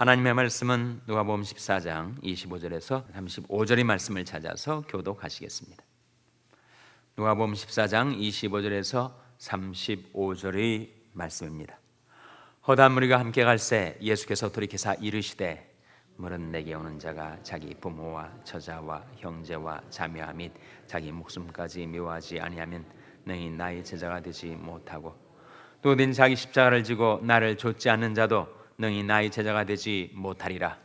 하나님의 말씀은 누가복음 14장 25절에서 35절의 말씀을 찾아서 교독하시겠습니다. 누가복음 14장 25절에서 35절의 말씀입니다. 허다한 무리가 함께 갈새 예수께서 돌이켜사 이르시되 물은 내게 오는 자가 자기 부모와 처자와 형제와 자매와 및 자기 목숨까지 미워하지 아니하면 능히 나의 제자가 되지 못하고 또는 자기 십자가를 지고 나를 좇지 않는 자도 능히 나의 제자가 되지 못하리라.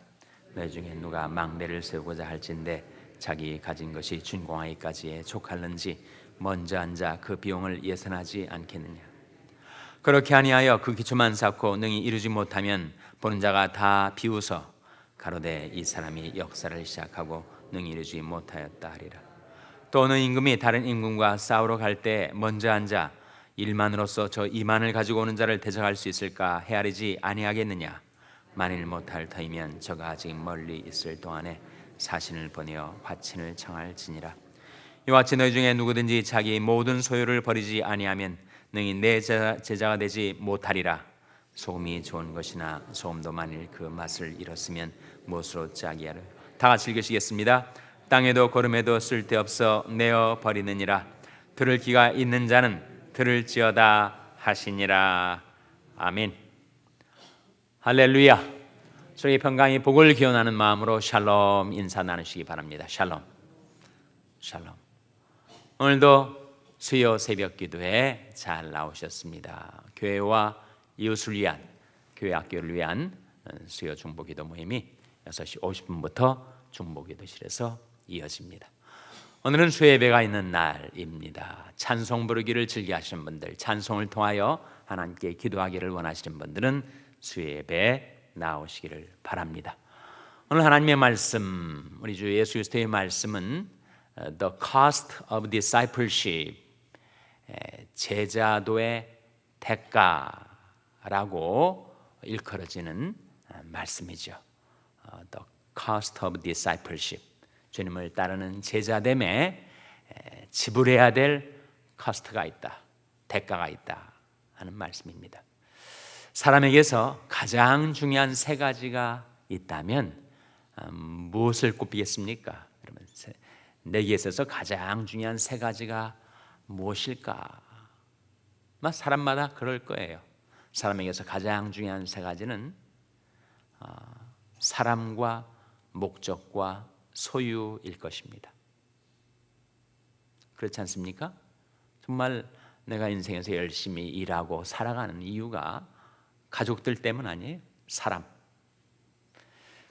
내 중에 누가 망대를 세우고자 할진대 자기 가진 것이 준공하기까지에 족할는지 먼저 앉아 그 비용을 예산하지 않겠느냐? 그렇게 아니하여 그 기초만 쌓고 능히 이루지 못하면 보는 자가 다 비웃어 가로되 이 사람이 역사를 시작하고 능히 이루지 못하였다 하리라. 또는 임금이 다른 임금과 싸우러 갈 때 먼저 앉아 일만으로서 저 이만을 가지고 오는 자를 대적할 수 있을까 헤아리지 아니하겠느냐? 만일 못할 터이면 저가 아직 멀리 있을 동안에 사신을 보내어 화친을 청할지니라. 이와 같이 너희 중에 누구든지 자기 모든 소유를 버리지 아니하면 능히 내 제자- 제자가 되지 못하리라. 소금이 좋은 것이나 소금도 만일 그 맛을 잃었으면 무엇으로 짜게 하려 다 같이 읽으시겠습니다. 땅에도 걸음에도 쓸데없어 내어 버리느니라. 들을 귀가 있는 자는 들을지어다 하시니라. 아멘. 할렐루야. 저희 평강이 복을 기원하는 마음으로 샬롬 인사 나누시기 바랍니다. 샬롬. 샬롬. 오늘도 수요 새벽 기도에 잘 나오셨습니다. 교회와 이웃을 위한 교회 학교를 위한 수요 중보 기도 모임이 6시 50분부터 중보 기도실에서 이어집니다. 오늘은 수예배가 있는 날입니다. 찬송 부르기를 즐겨 하시는 분들, 찬송을 통하여 하나님께 기도하기를 원하시는 분들은 수예배 나오시기를 바랍니다. 오늘 하나님의 말씀, 우리 주 예수 그리스도의 말씀은 어, the cost of discipleship 에, 제자도의 대가라고 일컬어지는 어, 말씀이죠. 어, the cost of discipleship 주님을 따르는 제자됨에 에, 지불해야 될 cost가 있다, 대가가 있다 하는 말씀입니다. 사람에게서 가장 중요한 세 가지가 있다면 음, 무엇을 꼽히겠습니까? 그러면 세- 내게 있어서 가장 중요한 세 가지가 무엇일까? 아마 사람마다 그럴 거예요. 사람에게서 가장 중요한 세 가지는 아, 사람과 목적과 소유일 것입니다. 그렇지 않습니까? 정말 내가 인생에서 열심히 일하고 살아가는 이유가 가족들 때문 아니에요. 사람.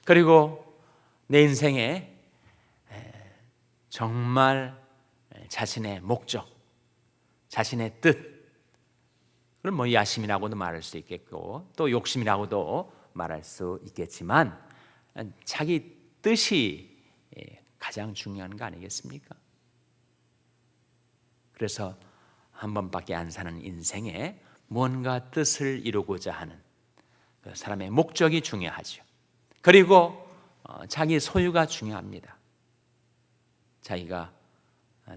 그리고 내 인생에 정말 자신의 목적, 자신의 뜻, 그럼 뭐 야심이라고도 말할 수 있겠고 또 욕심이라고도 말할 수 있겠지만 자기 뜻이 가장 중요한 거 아니겠습니까? 그래서 한 번밖에 안 사는 인생에 뭔가 뜻을 이루고자 하는 그 사람의 목적이 중요하죠. 그리고 어, 자기 소유가 중요합니다. 자기가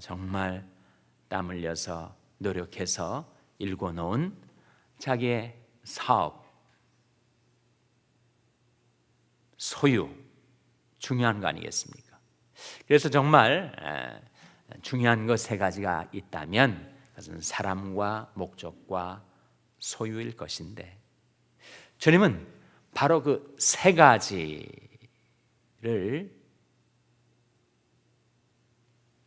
정말 땀 흘려서 노력해서 일궈 놓은 자기의 사업, 소유 중요한 거 아니겠습니까? 그래서 정말 에, 중요한 것 세 가지가 있다면 그것은 사람과 목적과 소유일 것인데 주님은 바로 그 세 가지를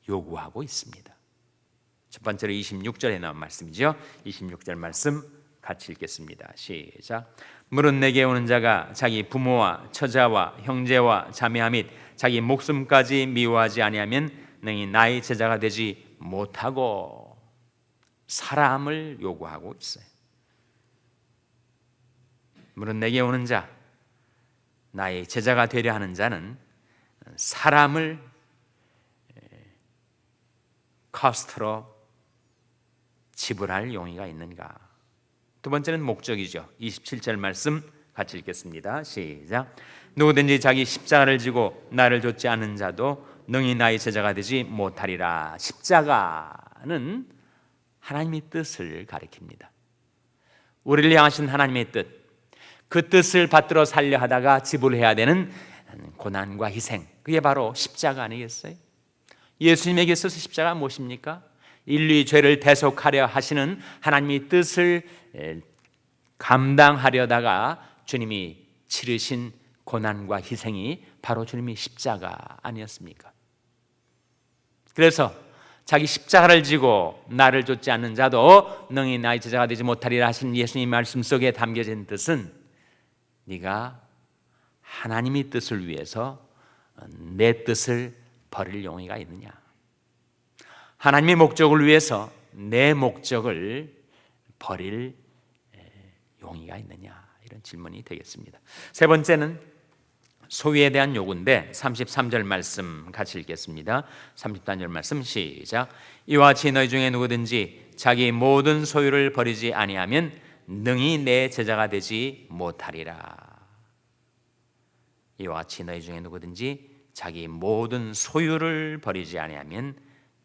요구하고 있습니다. 첫 번째로 26절에 나온 말씀이죠. 26절 말씀 같이 읽겠습니다. 시작. 물은 내게 오는 자가 자기 부모와 처자와 형제와 자매와 및 자기 목숨까지 미워하지 아니하면 능히 나의 제자가 되지 못하고 사람을 요구하고 있어요. 물은 내게 오는 자 나의 제자가 되려 하는 자는 사람을 카스트로 지불할 용의가 있는가? 두 번째는 목적이죠. 27절 말씀 같이 읽겠습니다. 시작. 누구든지 자기 십자가를 지고 나를 좇지 않은 자도 능히 나의 제자가 되지 못하리라. 십자가는 하나님의 뜻을 가리킵니다. 우리를 향하신 하나님의 뜻. 그 뜻을 받들어 살려 하다가 지불해야 되는 고난과 희생 그게 바로 십자가 아니겠어요? 예수님에게 있어서 십자가 무엇입니까? 인류의 죄를 대속하려 하시는 하나님의 뜻을 에, 감당하려다가 주님이 치르신 고난과 희생이 바로 주님의 십자가 아니었습니까? 그래서 자기 십자가를 지고 나를 쫓지 않는 자도 능히 나의 제자가 되지 못하리라 하신 예수님 말씀 속에 담겨진 뜻은 네가 하나님의 뜻을 위해서 내 뜻을 버릴 용의가 있느냐? 하나님의 목적을 위해서 내 목적을 버릴 용의가 있느냐? 이런 질문이 되겠습니다. 세 번째는 소유에 대한 요구인데 33절 말씀 같이 읽겠습니다. 33절 말씀 시작. 이와 같이 너희 중에 누구든지 자기 모든 소유를 버리지 아니하면 능히 내 제자가 되지 못하리라. 이와 같이 너희 중에 누구든지 자기 모든 소유를 버리지 아니하면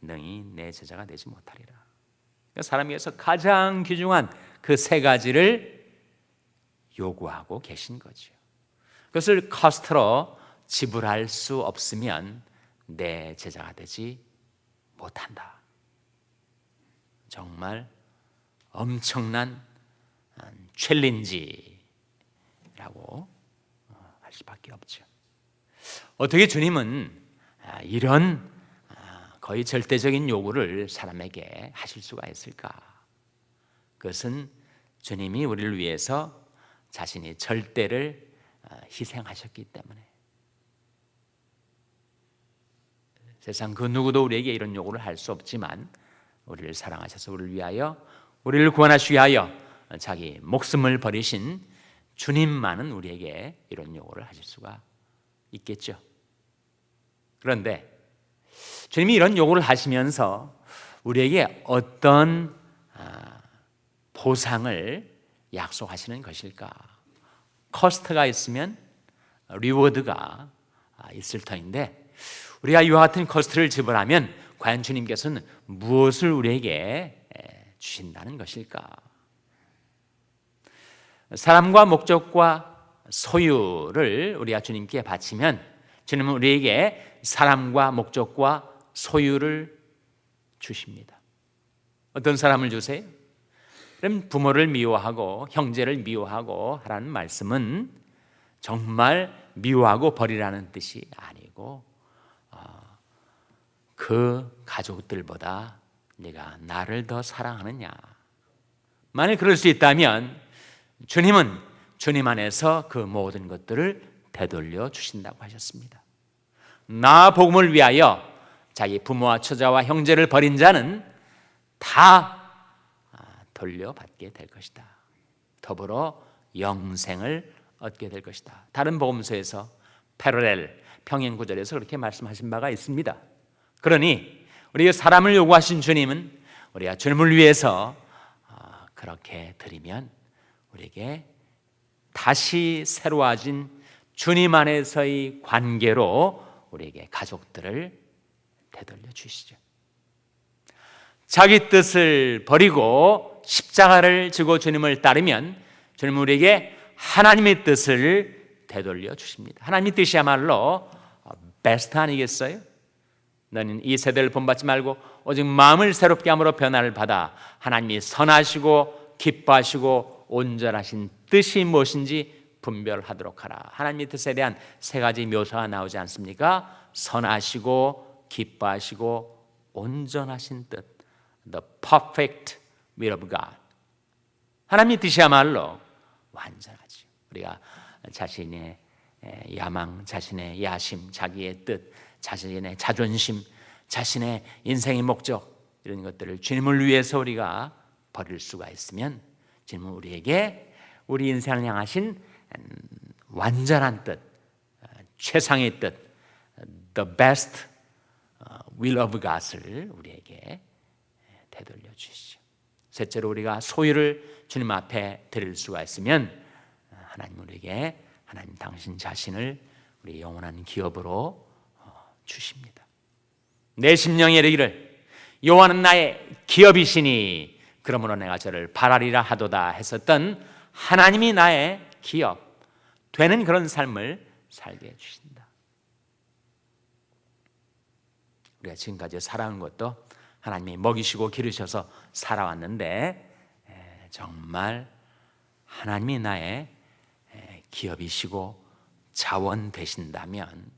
능히 내 제자가 되지 못하리라. 그러니까 사람 위해서 가장 귀중한 그 세 가지를 요구하고 계신 거죠. 그것을 커스트로 지불할 수 없으면 내 제자가 되지 못한다. 정말 엄청난 챌린지라고 할 수밖에 없죠. 어떻게 주님은 아, 이런 아, 거의 절대적인 요구를 사람에게 하실 수가 있을까? 그것은 주님이 우리를 위해서 자신이 절대를 아, 희생하셨기 때문에 세상 그 누구도 우리에게 이런 요구를 할 수 없지만 우리를 사랑하셔서 우리를 위하여 우리를 구원하시기 위하여 자기 목숨을 버리신 주님만은 우리에게 이런 요구를 하실 수가 있겠죠. 그런데 주님이 이런 요구를 하시면서 우리에게 어떤 아, 보상을 약속하시는 것일까? 커스트가 있으면 리워드가 있을 터인데 우리가 이와 같은 커스트를 지불하면 과연 주님께서는 무엇을 우리에게 주신다는 것일까? 사람과 목적과 소유를 우리가 주님께 바치면 주님은 우리에게 사람과 목적과 소유를 주십니다. 어떤 사람을 주세요? 그럼 부모를 미워하고 형제를 미워하고 하라는 말씀은 정말 미워하고 버리라는 뜻이 아니고 어, 그 가족들보다 네가 나를 더 사랑하느냐? 만일 그럴 수 있다면 주님은 주님 안에서 그 모든 것들을 되돌려 주신다고 하셨습니다. 나 복음을 위하여 자기 부모와 처자와 형제를 버린 자는 다 돌려받게 될 것이다. 더불어 영생을 얻게 될 것이다. 다른 복음서에서 패러렐 평행 구절에서 그렇게 말씀하신 바가 있습니다. 그러니 우리가 사람을 요구하신 주님은 우리가 주님을 위해서 어, 그렇게 드리면 우리에게 다시 새로워진 주님 안에서의 관계로 우리에게 가족들을 되돌려 주시죠. 자기 뜻을 버리고 십자가를 지고 주님을 따르면 주님 우리에게 하나님의 뜻을 되돌려 주십니다. 하나님의 뜻이야말로 베스트 아니겠어요? 너는 이 세대를 본받지 말고 오직 마음을 새롭게 함으로 변화를 받아 하나님이 선하시고 기뻐하시고 온전하신 뜻이 무엇인지 분별하도록 하라. 하나님의 뜻에 대한 세 가지 묘사가 나오지 않습니까? 선하시고 기뻐하시고 온전하신 뜻. The perfect will of God. 하나님의 뜻이야말로 완전하지. 우리가 자신의 야망, 자신의 야심, 자기의 뜻, 자신의 자존심, 자신의 인생의 목적 이런 것들을 주님을 위해서 우리가 버릴 수가 있으면 주님은 우리에게 우리 인생을 향하신 완전한 뜻, 최상의 뜻, the best will of God을 우리에게 되돌려 주시죠. 셋째로 우리가 소유를 주님 앞에 드릴 수가 있으면 하나님 우리에게 하나님 당신 자신을 우리 영원한 기업으로 주십니다. 내 심령에 이르기를 여호와는 나의 기업이시니 그러므로 내가 저를 바라리라 하도다 했었던 하나님이 나의 기업 되는 그런 삶을 살게 해 주신다. 우리가 지금까지 살아온 것도 하나님이 먹이시고 기르셔서 살아왔는데 에, 정말 하나님이 나의 에, 기업이시고 자원 되신다면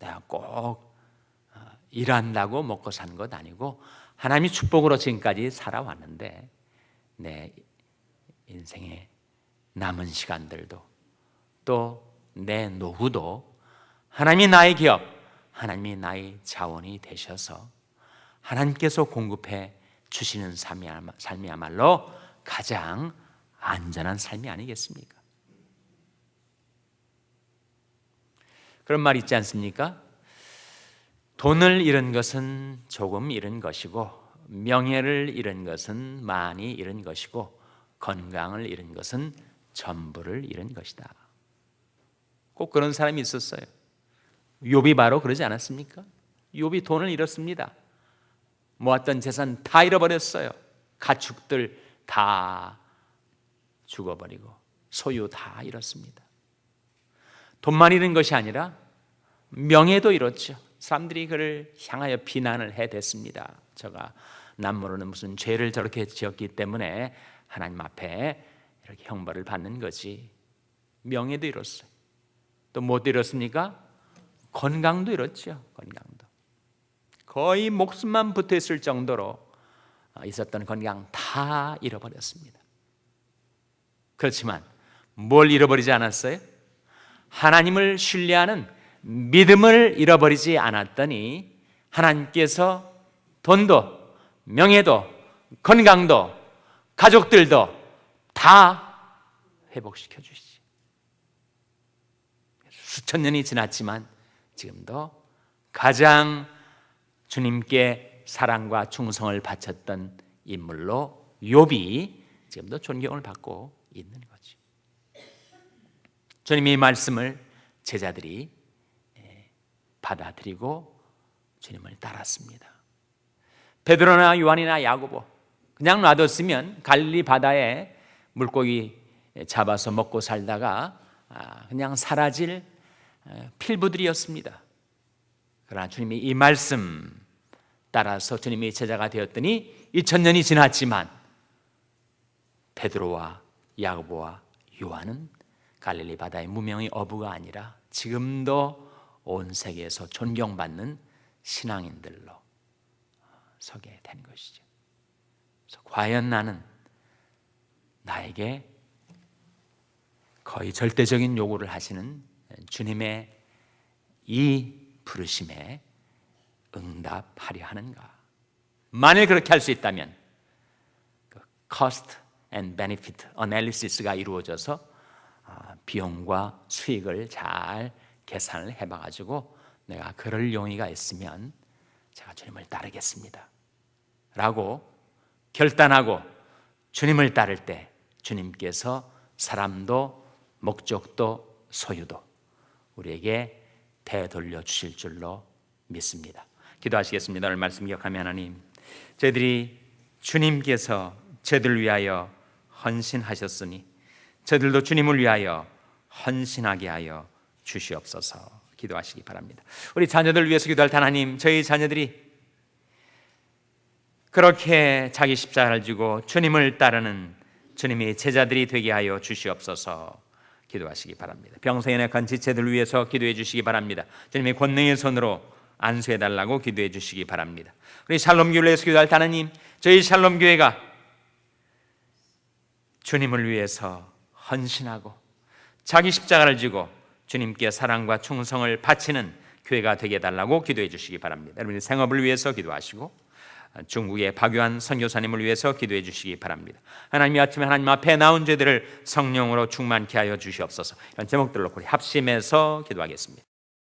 내가 꼭 어, 일한다고 먹고 산 것 아니고 하나님이 축복으로 지금까지 살아왔는데 내 인생의 남은 시간들도 또 내 노후도 하나님이 나의 기업, 하나님이 나의 자원이 되셔서 하나님께서 공급해 주시는 삶이야말로 가장 안전한 삶이 아니겠습니까? 그런 말 있지 않습니까? 돈을 잃은 것은 조금 잃은 것이고 명예를 잃은 것은 많이 잃은 것이고 건강을 잃은 것은 전부를 잃은 것이다. 꼭 그런 사람이 있었어요. 욥이 바로 그러지 않았습니까? 욥이 돈을 잃었습니다. 모았던 재산 다 잃어버렸어요. 가축들 다 죽어버리고 소유 다 잃었습니다. 돈만 잃은 것이 아니라 명예도 잃었죠. 사람들이 그를 향하여 비난을 해댔습니다. 저가 남모르는 무슨 죄를 저렇게 지었기 때문에 하나님 앞에 이렇게 형벌을 받는 거지. 명예도 잃었어요. 또 못 잃었습니까? 건강도 잃었죠. 건강도 거의 목숨만 붙어 있을 정도로 있었던 건강 다 잃어버렸습니다. 그렇지만 뭘 잃어버리지 않았어요? 하나님을 신뢰하는 믿음을 잃어버리지 않았더니 하나님께서 돈도 명예도 건강도 가족들도 다 회복시켜 주시지. 수천 년이 지났지만 지금도 가장 주님께 사랑과 충성을 바쳤던 인물로 욥이 지금도 존경을 받고 있는 거지. 주님의 말씀을 제자들이 예, 받아들이고 주님을 따랐습니다. 베드로나 요한이나 야고보 그냥 놔뒀으면 갈릴리 바다에 물고기 잡아서 먹고 살다가 아, 그냥 사라질 어, 필부들이었습니다. 그러나 주님이 이 말씀 따라서 주님의 제자가 되었더니 2000년이 지났지만 베드로와 야고보와 요한은 갈릴리 바다의 무명의 어부가 아니라 지금도 온 세계에서 존경받는 신앙인들로 서게 된 것이죠. 과연 나는 나에게 거의 절대적인 요구를 하시는 주님의 이 부르심에 응답하려 하는가? 만일 그렇게 할 수 있다면 그 cost and benefit analysis가 이루어져서 아, 비용과 수익을 잘 계산을 해봐 가지고 내가 그럴 용의가 있으면 제가 주님을 따르겠습니다. 라고 결단하고 주님을 따를 때 주님께서 사람도 목적도 소유도 우리에게 되돌려 주실 줄로 믿습니다. 기도하시겠습니다. 오늘 말씀 기억하며 하나님, 저희들이 주님께서 저들 위하여 헌신하셨으니 저들도 주님을 위하여 헌신하게 하여 주시옵소서. 기도하시기 바랍니다. 우리 자녀들 위해서 기도할 때 하나님, 저희 자녀들이 그렇게 자기 십자가를 지고 주님을 따르는 주님의 제자들이 되게 하여 주시옵소서. 기도하시기 바랍니다. 병성에 약한 지체들 위해서 기도해 주시기 바랍니다. 주님의 권능의 손으로 안수해 달라고 기도해 주시기 바랍니다. 우리 샬롬 교회를 위해서 기도할 때 하나님, 저희 샬롬 교회가 주님을 위해서 헌신하고 자기 십자가를 지고 주님께 사랑과 충성을 바치는 교회가 되게 달라고 기도해 주시기 바랍니다. 여러분의 생업을 위해서 기도하시고 중국의 박유한 선교사님을 위해서 기도해 주시기 바랍니다. 하나님이 아침에 하나님 앞에 나온 죄들을 성령으로 충만케 하여 주시옵소서. 이런 제목들로 우리 합심해서 기도하겠습니다.